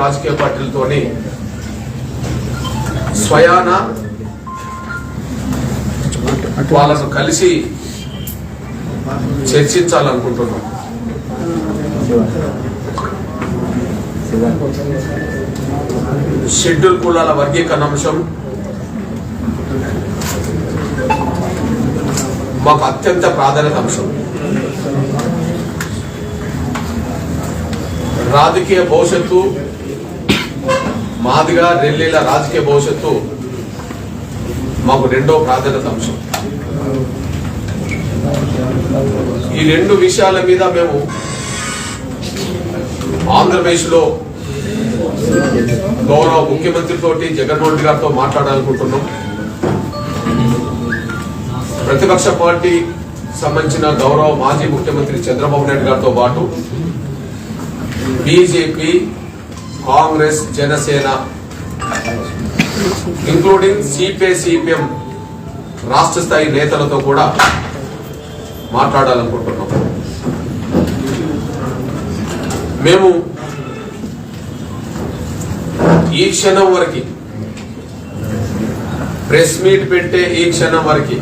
రాజకీయ పార్టీలతోని స్వయాన వాళ్ళను కలిసి చర్చించాలనుకుంటున్నాం. షెడ్యూల్ కులాల వర్గీకరణ అంశం మాకు అత్యంత ప్రాధాన్యత అంశం. రాజకీయ భవిష్యత్తు మాదిగా రెల్లీల రాజకీయ భవిష్యత్తు మాకు రెండో ప్రాధాన్యత అంశం. ఈ రెండు విషయాల మీద మేము ఆంధ్రప్రదేశ్లో గౌరవ ముఖ్యమంత్రితోటి జగన్మోహన్ రెడ్డి గారితో మాట్లాడాలనుకుంటున్నాం. ప్రతిపక్ష పార్టీ సంబంధించిన గౌరవ మాజీ ముఖ్యమంత్రి చంద్రబాబు నాయుడు గారితో పాటు BJP Congress Janasena including CPI CPM రాష్ట్ర స్థాయి నేతలతో కూడా మాట్లాడాలనుకుంటున్నాం. మేము ఈ క్షణం వరకు ప్రెస్ మీట్ పెట్టే ఈ క్షణం వరకు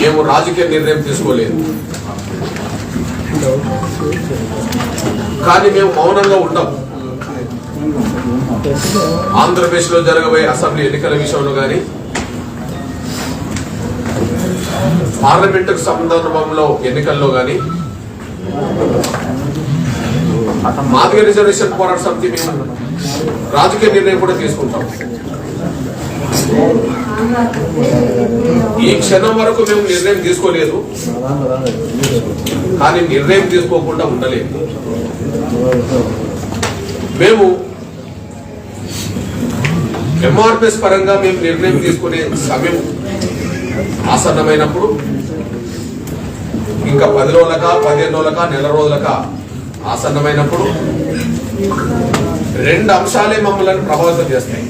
మేము రాజకీయ నిర్ణయం తీసుకోలేదు. కానీ మేము మౌనంగా ఉండం ఆంధ్రప్రదేశ్లో జరగబోయే అసెంబ్లీ ఎన్నికల విషయంలో కానీ పార్లమెంట్ సందర్భంలో ఎన్నికల్లో కానీ మాదిగ రిజర్వేషన్ పోరాట సమితి మేము రాజకీయ నిర్ణయం కూడా తీసుకుంటాం. ఈ క్షణం వరకు మేము నిర్ణయం తీసుకోలేదు. కానీ నిర్ణయం తీసుకోకుండా ఉండలేదు. మేము ఎంఆర్పిఎస్ పరంగా మేము నిర్ణయం తీసుకునే సమయం ఆసన్నమైనప్పుడు ఇంకా పది రోజులక పదిహేను రోజులక నెల రోజులక ఆసన్నమైనప్పుడు రెండు అంశాలే మమ్మల్ని ప్రభావితం చేస్తాయి.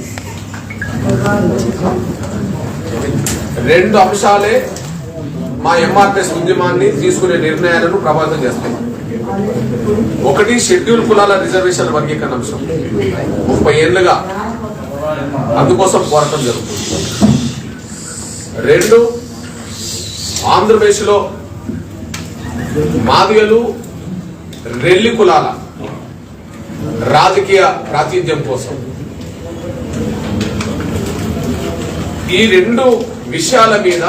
రెండు అంశాలే మా ఎంఆర్పిఎస్ ఉద్యమాన్ని తీసుకునే నిర్ణయాలను ప్రభావితం చేస్తాయి. ఒకటి షెడ్యూల్ కులాల రిజర్వేషన్ వర్గీకరణ అంశం ముప్పై ఏళ్ళుగా అందుకోసం పోరాటం జరుగుతుంది. రెండు ఆంధ్రప్రదేశ్లో మాదిగలు రెల్లి కులాల రాజకీయ ప్రాతినిధ్యం కోసం. ఈ రెండు విషయాల మీద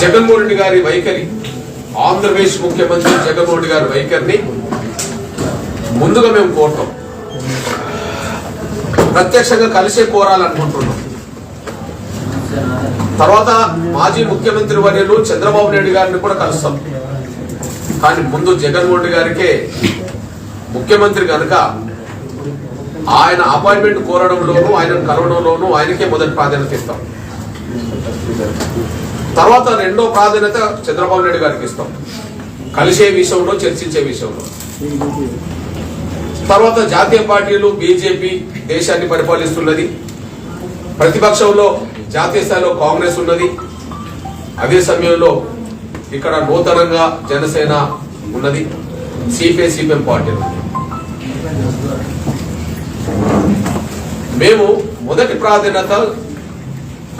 జగన్మోహన్ రెడ్డి గారి వైఖరి ఆంధ్రప్రదేశ్ ముఖ్యమంత్రి జగన్మోహన్ గారి వైఖరిని ముందుగా మేము కోరుతాం. ప్రత్యక్షంగా కలిసే కోరాలనుకుంటున్నాం. తర్వాత మాజీ ముఖ్యమంత్రి వర్యులు చంద్రబాబు నాయుడు గారిని కూడా కలుస్తాం. కానీ ముందు జగన్మోహన్ గారికే ముఖ్యమంత్రి కనుక ఆయన అపాయింట్మెంట్ కోరడంలోనూ ఆయనను కలవడంలోనూ ఆయనకే మొదటి ప్రాధాన్యత ఇస్తాం. తర్వాత రెండో ప్రాధాన్యత చంద్రబాబు నాయుడు గారికి ఇస్తాం. కలిసే విషయంలో చర్చించే విషయంలో. తర్వాత జాతీయ పార్టీలు బీజేపీ దేశాన్ని పరిపాలిస్తున్నది. ప్రతిపక్షంలో జాతీయ స్థాయిలో కాంగ్రెస్ ఉన్నది. అదే సమయంలో ఇక్కడ నూతనంగా జనసేన ఉన్నది. సిపిఐ సిపిఎం పార్టీ మేము మొదటి ప్రాధాన్యత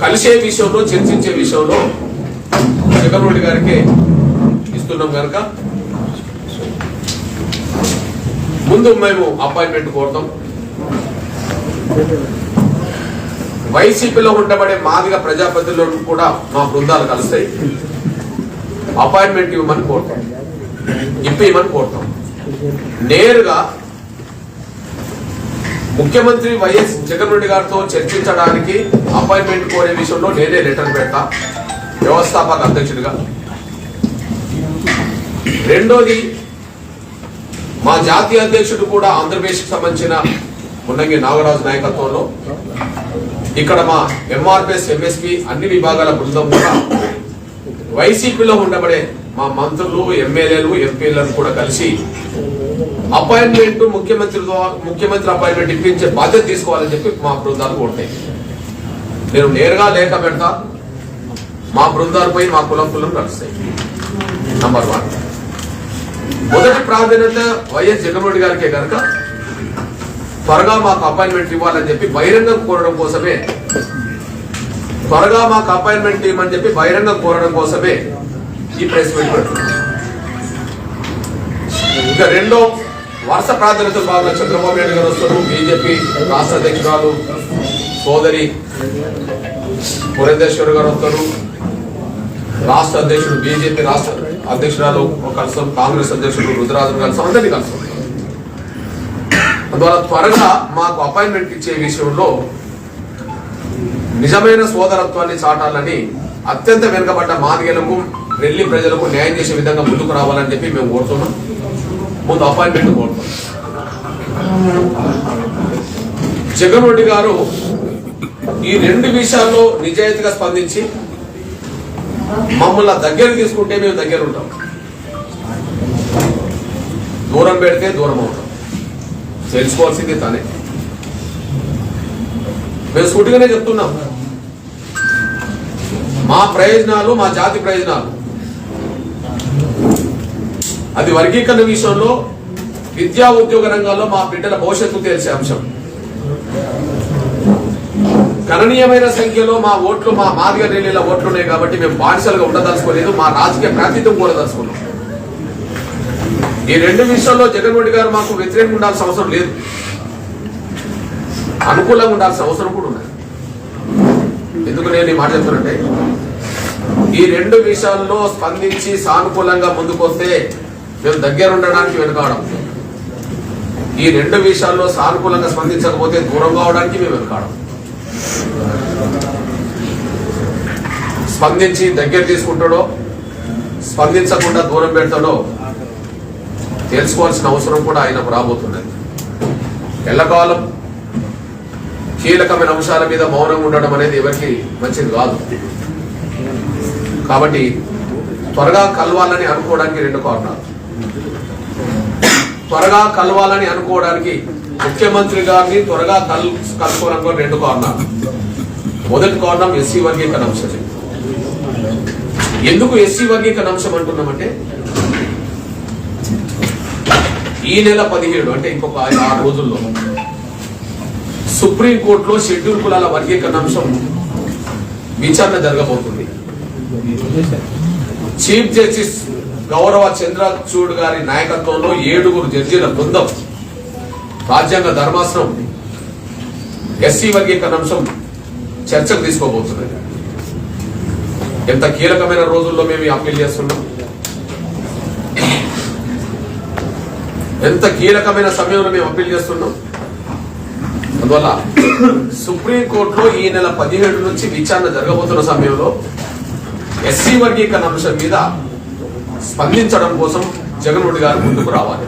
కలిసే విషయంలో చర్చించే విషయంలో జగన్మోహన్ గారికి ఇస్తున్నాం కనుక ముందు మేము అపాయింట్మెంట్ కోరుతాం. వైసీపీలో ఉండబడే మాదిగ ప్రజాప్రతిలో కూడా మా బృందాలు కలుస్తాయి. అపాయింట్మెంట్ ఇవ్వమని కోరుతాం. ఇప్పమని కోరుతాం. నేరుగా ముఖ్యమంత్రి వైఎస్ జగన్ రెడ్డి గారితో చర్చించడానికి అపాయింట్మెంట్ కోరే విషయంలో నేనే లెటర్ పెడతా. వ్యవస్థాపక అధ్యక్షుడిగా. రెండోది మా జాతీయ అధ్యక్షుడు కూడా ఆంధ్రప్రదేశ్కి సంబంధించిన మున్నంగి నాగరాజు నాయకత్వంలో. ఇక్కడ మా ఎంఆర్పిఎస్ ఎంఎస్పి అన్ని విభాగాల బృందం కూడా వైసీపీలో ఉండబడే మా మంత్రులు ఎమ్మెల్యేలు ఎంపీలను కూడా కలిసి అపాయింట్మెంట్ ముఖ్యమంత్రి ముఖ్యమంత్రి అపాయింట్మెంట్ ఇప్పించే బాధ్యత తీసుకోవాలని చెప్పి మా బృందాలు కోరుతాయి. నేను నేరుగా లేఖ పెడతా. మా బృందాలు పోయి మా కులం కులం కలుస్తాయి నంబర్ వన్ మొదటి ప్రాధాన్యత వైఎస్ జగన్మోహన్ గారికే కనుక త్వరగా మాకు అపాయింట్మెంట్ ఇవ్వాలని చెప్పి బహిరంగం కోరడం కోసమే త్వరగా మాకు అపాయింట్మెంట్ ఇవ్వమని చెప్పి బహిరంగం కోరడం కోసమే ఈ ప్రెస్ మీట్ ఇంకా రెండో వరుస ప్రాధాన్యత భాగంగా చంద్రబాబు నాయుడు గారు వస్తారు. బీజేపీ రాష్ట్ర అధ్యక్షురాలు సోదరి పురంధేశ్వర్ గారు వస్తారు. రాష్ట్ర అధ్యక్షుడు బీజేపీ రాష్ట్ర అధ్యక్షురాలు కలుస్తాం కాంగ్రెస్ అధ్యక్షుడు రుద్రాజు కలుస్తాం అందరినీ కలుస్తాం అందువల్ల త్వరగా మాకు అపాయింట్మెంట్ ఇచ్చే విషయంలో నిజమైన సోదరత్వాన్ని చాటాలని అత్యంత వెనుకబడ్డ మాదిగలకు రెల్లి ప్రజలకు న్యాయం చేసే విధంగా ముందుకు రావాలని చెప్పి మేము కోరుతున్నాం. ముందు అపాయింట్మెంట్ కోరుతాం జగన్ రెడ్డి గారు ఈ రెండు విషయాల్లో నిజాయితీగా స్పందించి మమ్మల్ని దగ్గర తీసుకుంటే మేము దగ్గర ఉంటాం. దూరం పెడితే దూరం అవుతాం. తెలుసుకోవాల్సింది తనే. మేము సూటిగానే చెప్తున్నాం. మా ప్రయోజనాలు మా జాతి ప్రయోజనాలు. అది వర్గీకరణ విషయంలో విద్యా ఉద్యోగ రంగాల్లో మా బిడ్డల భవిష్యత్తు తెలిసే అంశం. గణనీయమైన సంఖ్యలో మా ఓట్లు మా మాదిగ రేలీల ఓట్లు ఉన్నాయి కాబట్టి మేము బానిసలుగా ఉండదలుచుకోలేదు మా రాజకీయ ప్రాతినిధ్యం కూడా దలుచుకున్నాం. ఈ రెండు విషయాల్లో జగన్ రెడ్డి గారు మాకు వ్యతిరేకంగా ఉండాల్సిన అవసరం లేదు. అనుకూలంగా ఉండాల్సిన అవసరం కూడా ఉన్నది. ఎందుకు నేను ఈ మాట చెప్తున్నట్టే ఈ రెండు విషయాల్లో స్పందించి సానుకూలంగా ముందుకొస్తే మేము దగ్గర ఉండడానికి వెనుకాడం. ఈ రెండు విషయాల్లో సానుకూలంగా స్పందించకపోతే దూరం కావడానికి మేము వెనుకాడం. స్పందించి దగ్గర తీసుకుంటాడో స్పందించకుండా దూరం పెడతాడో తెలుసుకోవాల్సిన అవసరం కూడా ఆయనకు రాబోతున్నది. ఎల్లకాలం కీలకమైన అంశాల మీద మౌనంగా ఉండడం అనేది ఎవరికి మంచిది కాదు. కాబట్టి త్వరగా కలవాలని అనుకోవడానికి రెండు కారణాలు. త్వరగా కలవాలని అనుకోవడానికి ముఖ్యమంత్రి గారిని త్వరగా కల్ కలుసుకోవడానికి రెండు కారణాలు. మొదటి కారణం ఎస్సీ వర్గీకరణ అంశం. ఎందుకు ఎస్సీ వర్గీకరణ అంశం అంటున్నామంటే? ఈ నెల పదిహేడు అంటే ఇంకొక ఐదు ఆరు రోజుల్లో సుప్రీంకోర్టులో షెడ్యూల్ కులాల వర్గీకరణ అంశం విచారణ జరగబోతుంది. చీఫ్ జస్టిస్ గౌరవ చంద్రచూడ్ గారి నాయకత్వంలో ఏడుగురు జడ్జీల బృందం రాజ్యాంగ ధర్మాసనం ఎస్సీ వర్గీకరణ అంశం చర్చకు తీసుకోబోతున్నది. ఎంత కీలకమైన రోజుల్లో మేము అప్పీల్ చేస్తున్నాం? ఎంత కీలకమైన సమయంలో మేము అప్పీల్ చేస్తున్నాం? అందువల్ల సుప్రీంకోర్టులో ఈ నెల పదిహేడు నుంచి విచారణ జరగబోతున్న సమయంలో ఎస్సీ వర్గీకరణ అంశం మీద స్పందించడం కోసం జగన్మోహన్ గారు ముందుకు రావాలి.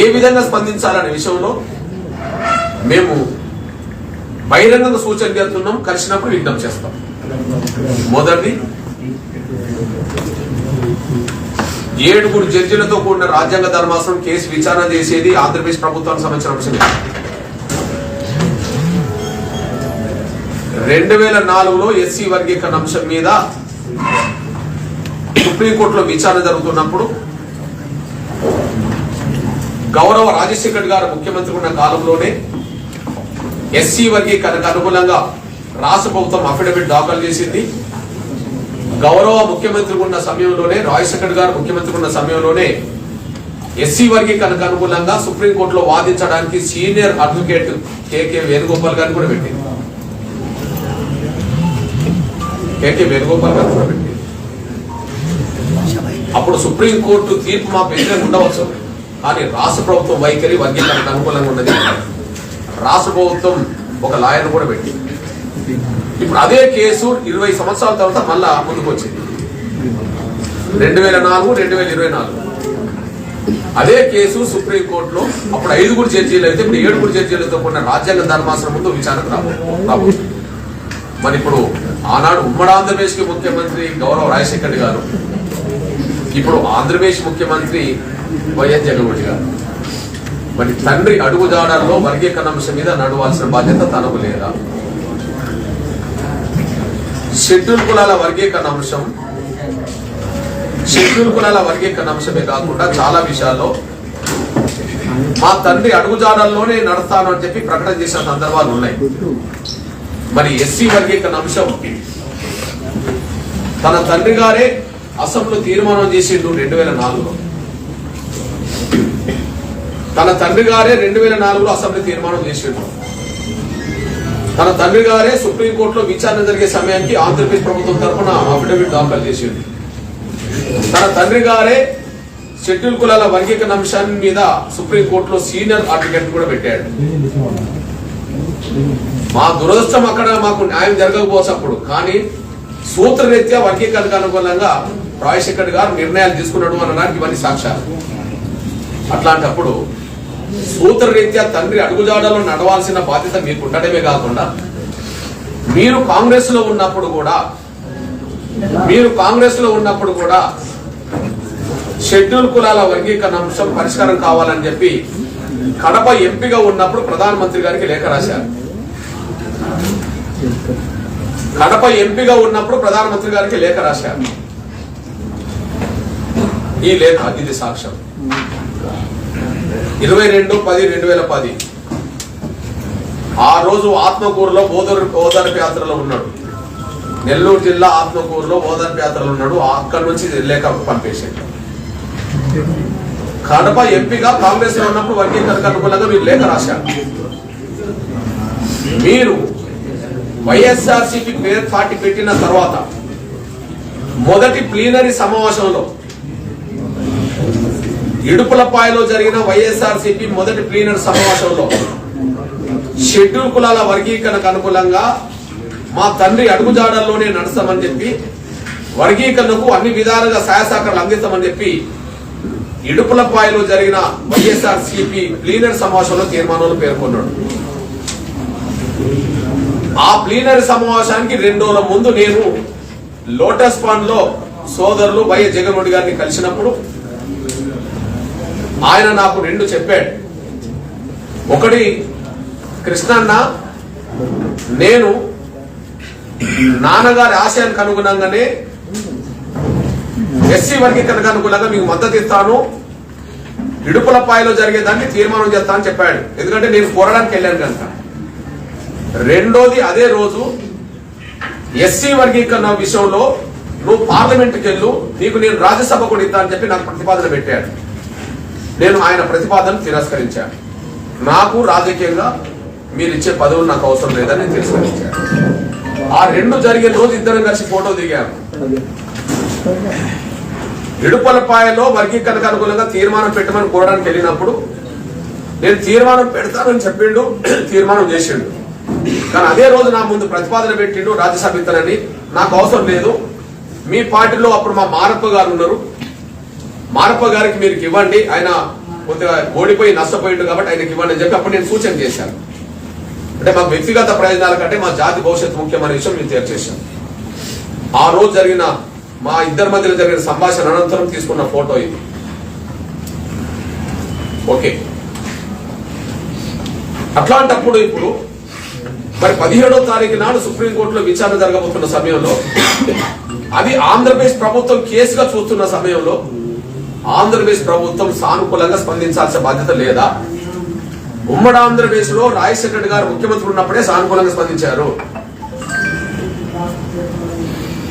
ఏ విధంగా స్పందించాలనే విషయంలో మేము బహిరంగంగా సూచన చేస్తున్నాం కలిసినప్పుడు విజ్ఞప్తి చేస్తాం. మొదటి ఏడుగురు జడ్జిలతో కూడిన రాజ్యాంగ ధర్మాసనం కేసు విచారణ చేసేది ఆంధ్రప్రదేశ్ ప్రభుత్వానికి సంబంధించిన అంశమే. రెండు వేల నాలుగులో ఎస్సీ వర్గీకరణ అంశం మీద సుప్రీంకోర్టులో విచారణ జరుగుతున్నప్పుడు గౌరవ రాజశేఖర్ గారు ముఖ్యమంత్రి ఉన్న కాలంలోనే ఎస్సీ వర్గీకరణకు అనుగుణంగా రాష్ట్ర ప్రభుత్వం అఫిడవిట్ దాఖలు చేసింది. గౌరవ ముఖ్యమంత్రి ఉన్న సమయంలోనే రాజశేఖర్ గారు ముఖ్యమంత్రి ఉన్న సమయంలోనే ఎస్సీ వర్గీకరణకు అనుకూలంగా సుప్రీంకోర్టులో వాదించడానికి senior advocate K K Venugopal గారిని కూడా పెట్టింది. కేకే వేణుగోపాల్ గారు కూడా పెట్టింది. అప్పుడు సుప్రీంకోర్టు తీర్పు మా వ్యతిరేకం ఉండవచ్చు? కానీ రాష్ట్ర ప్రభుత్వం వైఖరి వర్గీకరణకు అనుకూలంగా ఉన్నది. రాష్ట్ర ప్రభుత్వం ఒక లాయర్ కూడా పెట్టింది. ఇప్పుడు అదే కేసు ఇరవై సంవత్సరాల తర్వాత మళ్ళా ముందుకు వచ్చింది రెండు వేల నాలుగు రెండు వేల ఇరవై నాలుగు. అదే కేసు సుప్రీంకోర్టులో అప్పుడు ఐదుగురు జడ్జీలు అయితే ఇప్పుడు ఏడుగురు జడ్జీలతో కూడిన రాజ్యాంగ ధర్మాసనం ముందు విచారణకు రాబో మరి ఇప్పుడు ఆనాడు ఉమ్మడి ఆంధ్రప్రదేశ్కి ముఖ్యమంత్రి గౌరవ రాజశేఖర్ గారు ఇప్పుడు ఆంధ్రప్రదేశ్ ముఖ్యమంత్రి వైఎస్ జగన్మోహన్ గారు. మరి తండ్రి అడుగుజాడల్లో వర్గీకరణ అంశం మీద నడవాల్సిన బాధ్యత తనకు లేదా? షెడ్యూల్ కులాల వర్గీకరణ అంశం. షెడ్యూల్ కులాల వర్గీకరణ అంశమే కాకుండా చాలా విషయాల్లో మా తండ్రి అడుగుజాడల్లోనే నడుస్తాను అని చెప్పి ప్రకటన చేసిన సందర్భాలు ఉన్నాయి. మరి ఎస్సీ వర్గీకరణ అంశం. తన తండ్రి గారే అసెంబ్లీ తీర్మానం చేసిండు రెండు వేల నాలుగులో. తన తండ్రి గారే రెండు వేల నాలుగులో అసెంబ్లీ తీర్మానం చేసిండు. తన తండ్రి గారే సుప్రీంకోర్టులో విచారణ జరిగే సమయానికి ఆంధ్రప్రదేశ్ ప్రభుత్వం తరఫున అఫిడవిట్ దాఖలు చేసిండు తన తండ్రి గారే షెడ్యూల్ కులాల వర్గీకరణ అంశాన్ని మీద సుప్రీంకోర్టులో సీనియర్ అడ్వకేట్ కూడా పెట్టాడు. మా దురదృష్టం అక్కడ మాకు న్యాయం జరగకపోవచ్చు అప్పుడు కానీ సూత్రరీత్యా వర్గీకరణకు అనుగుణంగా రాజశేఖర్ గారు నిర్ణయాలు తీసుకున్నాడు అనడానికి ఇవన్నీ సాక్ష్యాలు. అట్లాంటప్పుడు సూత్రరీత్యా తండ్రి అడుగుజాడలో నడవాల్సిన బాధ్యత మీకు ఉండడమే కాకుండా మీరు కాంగ్రెస్లో ఉన్నప్పుడు కూడా మీరు కాంగ్రెస్లో ఉన్నప్పుడు కూడా షెడ్యూల్ కులాల వర్గీకరణ అంశం పరిష్కారం కావాలని చెప్పి కడప ఎంపీగా ఉన్నప్పుడు ప్రధానమంత్రి గారికి లేఖ రాశారు. కడప ఎంపీగా ఉన్నప్పుడు ప్రధానమంత్రి గారికి లేఖ రాశారు. ఈ లేఖ ఇది సాక్ష్యం. ఇరవై రెండు పది రెండు వేల పది. ఆ రోజు ఆత్మకూరులో బోధన ఓదార్పు యాత్రలో ఉన్నాడు. నెల్లూరు జిల్లా ఆత్మకూరులో ఓదార్పు యాత్రలో ఉన్నాడు. అక్కడి నుంచి లేఖ పంపేసాడు కడప ఎంపీగా కాంగ్రెస్లో ఉన్నప్పుడు వర్గీకరణకు అనుకూలంగా మీరు లేఖ రాశారు. మీరు వైఎస్ఆర్సీపీ పేరు పార్టీ పెట్టిన తర్వాత మొదటి ప్లీనరీ సమావేశంలో ఇడుపులపాయలో జరిగిన వైఎస్ఆర్సీపీ మొదటి ప్లీనర్ సమావేశంలో షెడ్యూల్ కులాల వర్గీకరణకు అనుకూలంగా మా తండ్రి అడుగుజాడల్లోనే నడుస్తామని చెప్పి వర్గీకరణకు అన్ని విధాలుగా సహాయ అందిస్తామని చెప్పి ఇడుపులపాయలో జరిగిన వైఎస్ఆర్ సిపి ప్లీనరీ సమావేశంలో తీర్మానంలో పేర్కొన్నాడు. ఆ ప్లీనరీ సమావేశానికి రెండు రోజుల ముందు నేను లోటస్ పాండ్లో సోదరులు వైఎస్ జగన్మోహన్ గారిని కలిసినప్పుడు ఆయన నాకు రెండు చెప్పాడు. ఒకటి కృష్ణన్న నేను నాన్నగారి ఆశయానికి అనుగుణంగానే ఎస్సీ వర్గీకరణకు అనుగుణంగా మీకు మద్దతు ఇస్తాను. ఇడుపులపాయలో జరిగేదాన్ని తీర్మానం చేస్తా అని చెప్పాడు. ఎందుకంటే నేను కోరడానికి వెళ్ళాను కనుక. రెండోది అదే రోజు ఎస్సీ వర్గీకరణ విషయంలో నువ్వు పార్లమెంట్కి వెళ్ళు నీకు నేను రాజ్యసభ కూడా ఇద్దా అని చెప్పి నాకు ప్రతిపాదన పెట్టాడు. నేను ఆయన ప్రతిపాదన తిరస్కరించాను. నాకు రాజకీయంగా మీరు ఇచ్చే పదవులు నాకు అవసరం లేదని నేను తిరస్కరించాను. ఆ రెండు జరిగే రోజు ఇద్దరం కలిసి ఫోటో దిగాను ఇడుపలపాయలో వర్గీకరణకు అనుకూలంగా తీర్మానం పెట్టమని కోరడానికి వెళ్ళినప్పుడు నేను తీర్మానం పెడతానని చెప్పిండు తీర్మానం చేసిండు. కానీ అదే రోజు నా ముందు ప్రతిపాదన పెట్టిండు రాజ్యసభ ఇతనని నాకు అవసరం లేదు. మీ పార్టీలో అప్పుడు మా మారప్ప గారు ఉన్నారు. మారప్ప గారికి మీరు ఇవ్వండి. ఆయన కొద్దిగా ఓడిపోయి నష్టపోయిండు కాబట్టి ఆయనకి ఇవ్వండి అని చెప్పి అప్పుడు నేను సూచన చేశాను. అంటే మా వ్యక్తిగత ప్రయోజనాల కంటే మా జాతి భవిష్యత్తు ముఖ్యమైన విషయం నేను తెలియజేశాను ఆ రోజు జరిగిన మా ఇద్దరి మధ్యలో జరిగిన సంభాషణ అనంతరం తీసుకున్న ఫోటో ఇది. ఓకే. అట్లాంటప్పుడు ఇప్పుడు మరి పదిహేడో తారీఖు నాడు సుప్రీంకోర్టులో విచారణ జరగబోతున్న సమయంలో అది ఆంధ్రప్రదేశ్ ప్రభుత్వం కేసుగా చూస్తున్న సమయంలో ఆంధ్రప్రదేశ్ ప్రభుత్వం సానుకూలంగా స్పందించాల్సిన బాధ్యత లేదా? ఉమ్మడి ఆంధ్రప్రదేశ్లో రాజశేఖర గారు ముఖ్యమంత్రి ఉన్నప్పుడే సానుకూలంగా స్పందించారు.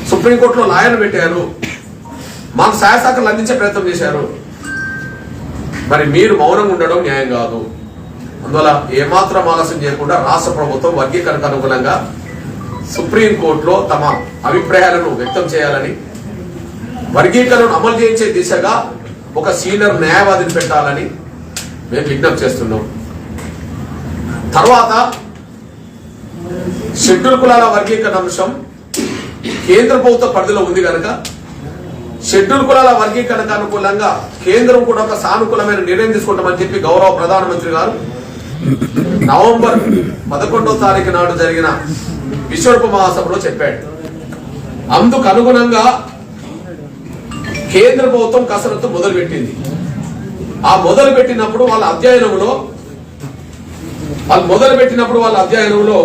సుప్రీంకోర్టులో లాయర్లు పెట్టారు. మాకు సహాయ సహకారాలు అందించే ప్రయత్నం చేశారు. మరి మీరు మౌనంగా ఉండడం న్యాయం కాదు. అందువల్ల ఏమాత్రం ఆలస్యం చేయకుండా రాష్ట్ర ప్రభుత్వం వర్గీకరణకు అనుగుణంగా సుప్రీంకోర్టులో తమ అభిప్రాయాలను వ్యక్తం చేయాలని వర్గీకరణను అమలు చేయించే దిశగా ఒక సీనియర్ న్యాయవాదిని పెట్టాలని మేము విజ్ఞప్తి చేస్తున్నాం. తర్వాత షెడ్యూల్ కులాల వర్గీకరణ అంశం కేంద్ర ప్రభుత్వ పరిధిలో ఉంది కనుక షెడ్యూల్ కులాల వర్గీకరణకు అనుకూలంగా కేంద్రం కూడా ఒక సానుకూలమైన నిర్ణయం తీసుకుంటామని చెప్పి గౌరవ ప్రధానమంత్రి గారు నవంబర్ పదకొండో తారీఖు నాడు జరిగిన విశ్వరూప మహాసభలో చెప్పాడు. అందుకు అనుగుణంగా కేంద్ర ప్రభుత్వం కసరత్తు మొదలుపెట్టింది. ఆ మొదలు పెట్టినప్పుడు వాళ్ళ అధ్యయనంలో వాళ్ళు మొదలు పెట్టినప్పుడు వాళ్ళ అధ్యయనంలో